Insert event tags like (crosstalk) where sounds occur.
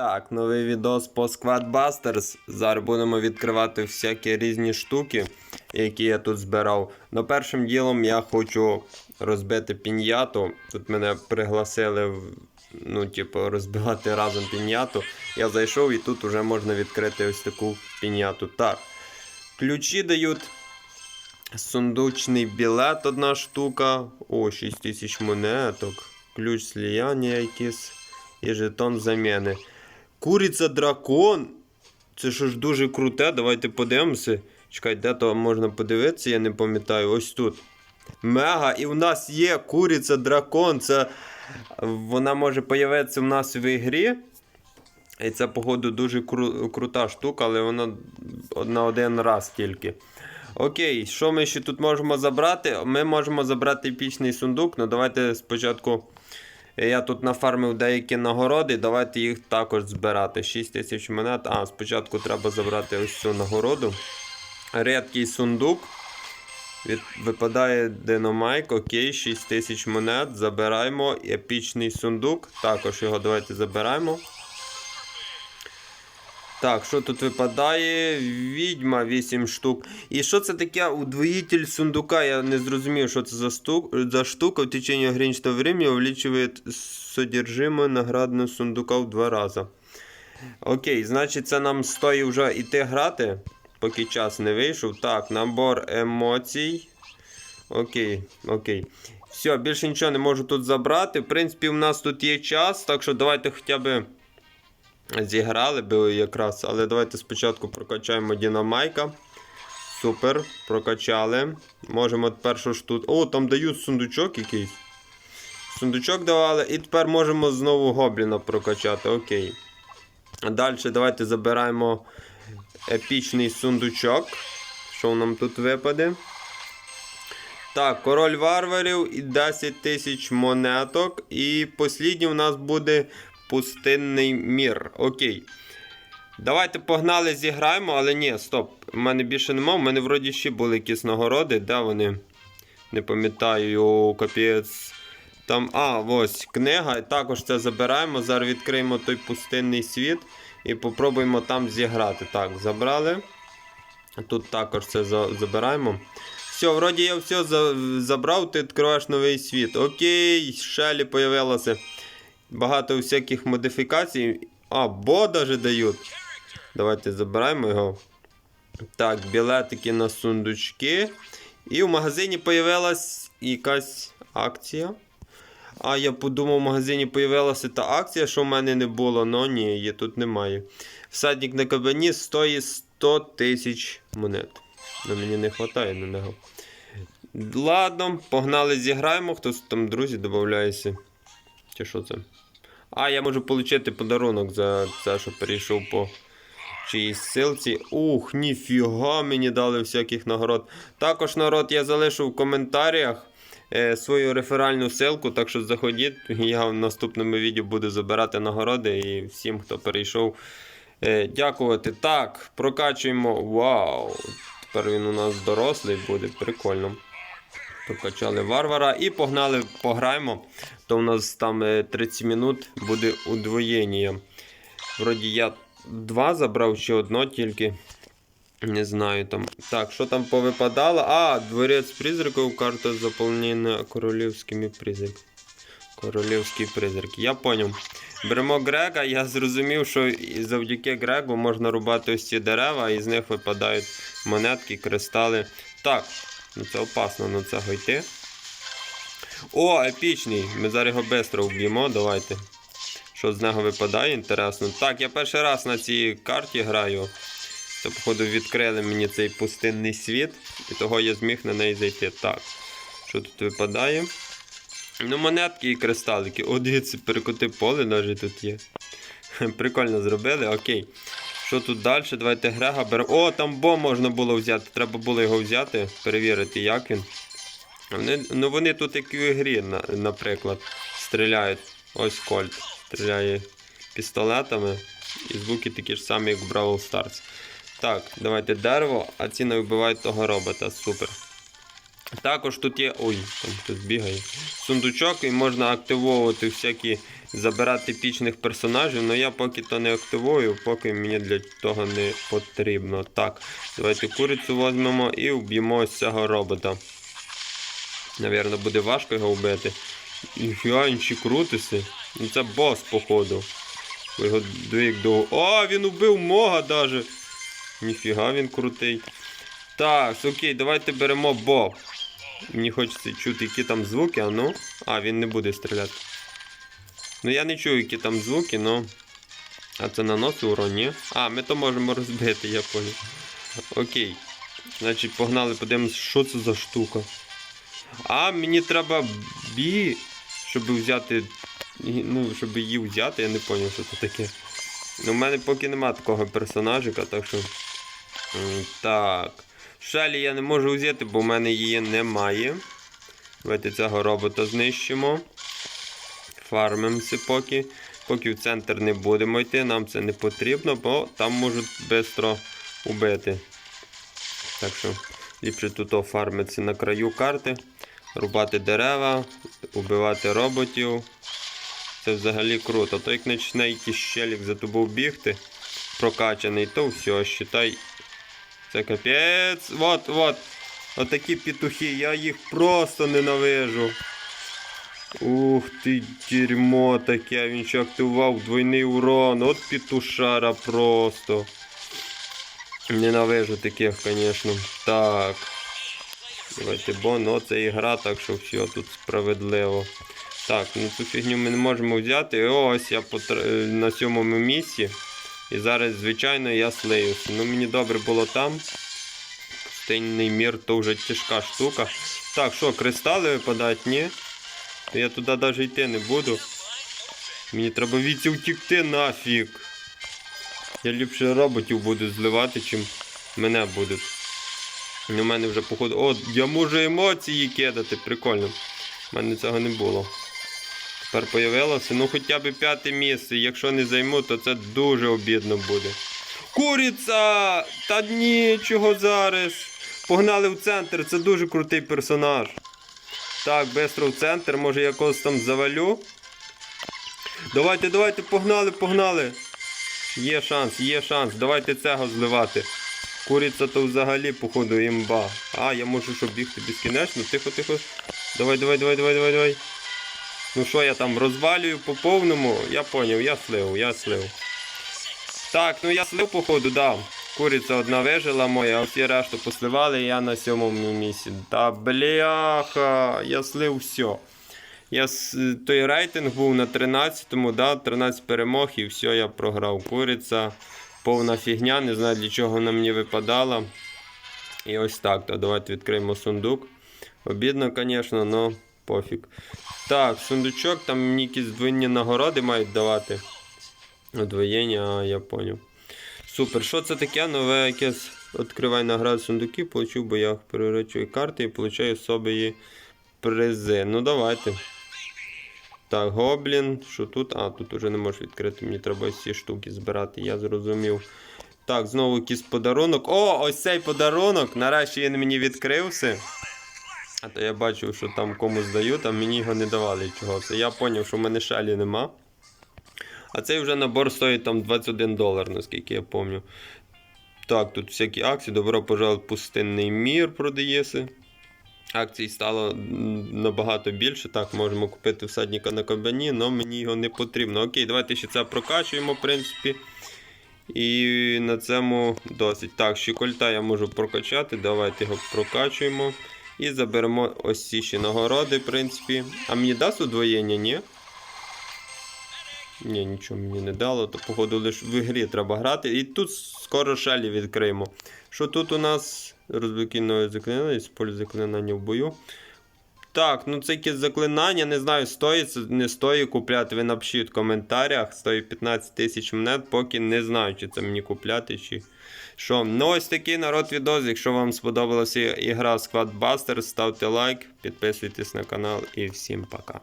Так, новий відос по Squadbusters. Зараз будемо відкривати всякі різні штуки, які я тут збирав. Но першим ділом я хочу розбити піньяту. Тут мене пригласили ну, типу, розбивати разом піньяту. Я зайшов і тут вже можна відкрити ось таку піньяту. Так. Ключі дають. Сундучний білет одна штука. О, 6 тисяч монеток. Ключ сліяння якийсь. І жетон заміни. Куриця дракон. Це що ж дуже круте. Давайте подивимося. Чекай, де то можна подивитися, я не пам'ятаю. Ось тут. Мега, і в нас є куриця дракон. Це вона може появитися в нас в ігрі. І це, походу, дуже кру- крута штука, але вона на один раз тільки. Окей, що ми ще тут можемо забрати? Ми можемо забрати епічний сундук. Ну давайте спочатку. Я тут нафармив деякі нагороди, давайте їх також збирати. 6 тисяч монет. А, спочатку треба забрати ось цю нагороду. Рідкий сундук. Від... Випадає Динамайк, окей, 6 тисяч монет. Забираємо. Епічний сундук. Також його давайте забираємо. Так, що тут випадає? Відьма 8 штук. І що це таке удвоїтель сундука? Я не зрозумів, що це за, стук, за штука. В течение ограниченного времени увеличивает содержимое наградного сундука в два рази. Окей, значить, це нам стоїть вже іти грати, поки час не вийшов. Так, набор емоцій. Окей, окей. Все, більше нічого не можу тут забрати. В принципі, у нас тут є час, так що давайте хоча б зіграли би якраз. Але давайте спочатку прокачаємо Дінамайка. Супер, прокачали. Можемо першу штуку. О, там дають сундучок якийсь. Сундучок давали, і тепер можемо знову гобліна прокачати. Окей. Далі давайте забираємо епічний сундучок. Що нам тут випаде? Так, король варварів і 10 тисяч монеток. І послідній у нас буде пустинний мір. Окей. Давайте погнали, зіграємо, але ні, стоп. У мене більше нема. У мене вроді ще були якісь нагороди. Де вони? Не пам'ятаю, капець. Там, а, ось книга. Також це забираємо. Зараз відкриємо той пустинний світ і попробуємо там зіграти. Так, забрали. Тут також це за- забираємо. Все, вроді я все за- забрав, ти відкриваєш новий світ. Окей, Шелі появилося. Багато всяких модифікацій. А, бо даже дають. Давайте забираємо його. Так, білетики на сундучки. І в магазині появилась якась акція. А я подумав, в магазині появилася та акція, що в мене не було. Ну ні, її тут немає. Всадник на кабані стоїть 100 тисяч монет. Ну мені не вистачає на нього. Ладно, погнали, зіграємо. Хтось там друзі додається. Чи що це? А, я можу отримати подарунок за це, що перейшов по чиїсь силці. Ух, ніфіга мені дали всяких нагород. Також народ я залишу в коментарях е, свою реферальну ссылку, так що заходіть. Я в наступному відео буду забирати нагороди і всім, хто перейшов. Е, дякувати. Так, прокачуємо. Вау! Тепер він у нас дорослий буде, прикольно. Прокачали варвара і погнали, пограємо. То у нас там е, 30 минут буде удвоєння. Вроді я два забрав чи одно тільки. Не знаю там. Так, що там повипадало? А, дворець призраків, карта заповнена королівськими призраками. Королівські призраки. Я поняв. Беремо Грега, я зрозумів, що завдяки Грегу можна рубати ось ці дерева, і з них випадають монетки, кристали. Так, ну це опасно на цього йти. О, епічний! Ми зараз його швидко вб'ємо, давайте. Що з нього випадає, інтересно. Так, я перший раз на цій карті граю. Це, походу, відкрили мені цей пустинний світ, і того я зміг на неї зайти. Так. Що тут випадає? Ну, монетки і кристалики. О, дивіться, перекоти поле навіть тут є. (laughs) Прикольно зробили, окей. Що тут далі? Давайте Грега беремо. О, там бо можна було взяти. Треба було його взяти, перевірити, як він. Вони, ну вони тут як у ігрі, наприклад, стріляють. Ось Кольт. Стріляє пістолетами. І звуки такі ж самі, як в Brawl Stars. Так, давайте дерево, а ці не вбивають того робота. Супер. Також тут є. Ой, там хтось бігає. Сундучок і можна активовувати всякі забирати епічних персонажів, але я поки то не активую, поки мені для того не потрібно. Так, давайте курицю візьмемо і вб'ємо ось цього робота. Навірно, буде важко його вбити. Ніфіга інші крутиси. Ну це бос, походу. Його двік довго. О, він убив мога даже. Ніфіга він крутий. Так, окей, давайте беремо бо. Мені хочеться чути, які там звуки, а ну. А, він не буде стріляти. Ну я не чую, які там звуки, ну. А це наносить урон, ні? А, ми то можемо розбити, я понял. Окей. Значить, погнали, подивимось, що це за штука. А, мені треба бі, щоб взяти. Ну, щоб її взяти, я не зрозумів, що це таке. Ну, в мене поки нема такого персонажика, так що. Так. Шелі я не можу взяти, бо в мене її немає. Давайте цього робота знищимо. Фармимося поки. Поки в центр не будемо йти, нам це не потрібно, бо там можуть швидко убити. Так що ліпше тут офармитися на краю карти, рубати дерева, убивати роботів. Це взагалі круто. То як почне якийсь щелік за тобою бігти, прокачаний, то все, считай. Це капець. Вот, вот. Отакі петухи, я їх просто ненавижу. Ух ти, дерьмо таке, він ще активував двойний урон. От петушара просто. Ненавижу таких, звісно. Так. Давайте бон, ну це ігра, так що все тут справедливо. Так, ну цю фігню ми не можемо взяти. І ось я потр... е, на сьомому місці. І зараз, звичайно, я слеюся. Ну мені добре було там. Пустинний мір то вже тяжка штука. Так, що, кристали випадають? Ні? Я туди навіть йти не буду. Мені треба віці втікти нафіг. Я ліпше роботів буду зливати, чим мене будуть. У мене вже походу. О, я можу емоції кидати, прикольно. У мене цього не було. Тепер появилося, ну хоча б п'яте місце. Якщо не займу, то це дуже обідно буде. Куриця! Та нічого зараз. Погнали в центр, це дуже крутий персонаж. Так, бистро в центр, може я когось там завалю. Давайте, давайте, погнали, погнали. Є шанс, є шанс. Давайте цього зливати. Куриця то взагалі, походу, імба. А, я можу що бігти безкінечно. Тихо, тихо. Давай, давай, давай, давай, давай, давай. Ну що я там розвалюю по повному? Я поняв, я слив, я слив. Так, ну я слив, походу, да. Куриця одна вижила моя, а всі решту посливали, і я на сьомому місці. Та бляха, я слив все. Я той рейтинг був на 13-му, да, 13 перемог і все, я програв. Куриця, повна фігня, не знаю для чого вона мені випадала. І ось так. То давайте відкриємо сундук. Обідно, звісно, але пофіг. Так, сундучок, там мені якісь двойні нагороди мають давати. Одвоєння, а я поняв. Супер, що це таке? Нове якесь відкривай награду сундуків, получив в боях, переречую карти і получаю собі призи. Ну давайте. Так, гоблін. Що тут? А, тут уже не можу відкрити. Мені треба ці штуки збирати, я зрозумів. Так, знову якийсь подарунок. О, ось цей подарунок. Нарешті він мені відкрився. А то я бачив, що там комусь дають, а мені його не давали чогось. Я зрозумів, що в мене шалі нема. А цей вже набор стоїть там 21 долар, наскільки я пам'ятаю. Так, тут всякі акції. Добро пожалуй, пустинний мір продається. Акцій стало набагато більше. Так, можемо купити всадника на кабані, але мені його не потрібно. Окей, давайте ще це прокачуємо, в принципі. І на цьому досить. Так, щекольта я можу прокачати. Давайте його прокачуємо. І заберемо ось ці ще нагороди, в принципі. А мені дасть удвоєння, ні? Ні, нічого мені не дало, то походу лише в ігрі треба грати. І тут скоро шелі відкриємо. Що тут у нас? Розблокінує заклинання, используй заклинання в бою. Так, ну це якесь заклинання, не знаю, стоїть, не стоїть купляти. Ви напишіть в коментарях. Стоїть 15 тисяч монет, поки не знаю, чи це мені купляти, чи що. Ну ось такий народ відос. Якщо вам сподобалася ігра Squad Busters, ставте лайк, підписуйтесь на канал і всім пока.